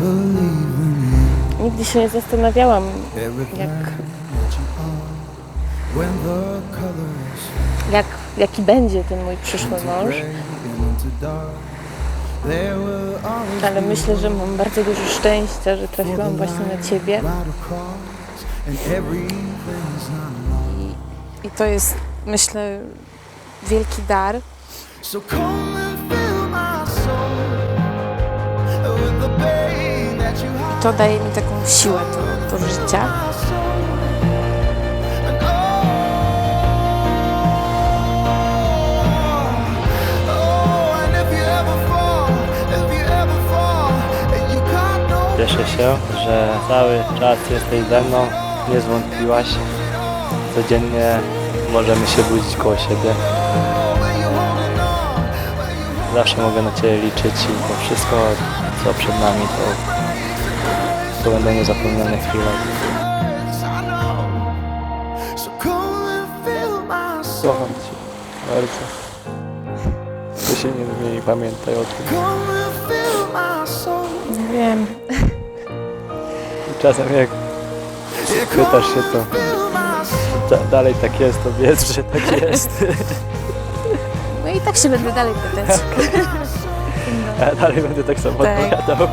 believe in Nigdy się nie zastanawiałam, Jak- jak, jaki będzie ten mój przyszły mąż, ale myślę, że mam bardzo dużo szczęścia, że trafiłam właśnie na Ciebie. wrong. I to jest, myślę, wielki dar. To daje mi taką siłę do, do życia. Cieszę się, że cały czas jesteś ze mną, nie zwątpiłaś. Codziennie możemy się budzić koło siebie. Zawsze mogę na Ciebie liczyć i to wszystko, co przed nami, to, to będą niezapomniane chwile. hurts, I know. So come and fill my soul. Kocham Cię bardzo. To się nie zmieni, pamiętaj o tym. Come and fill my soul. Nie wiem. I czasem jak pytasz się, come to and fill my soul. da, dalej tak jest, to wiedz, że tak jest. No i tak się będę dalej pytać. Ja dalej będę tak samo Tak. odpowiadał.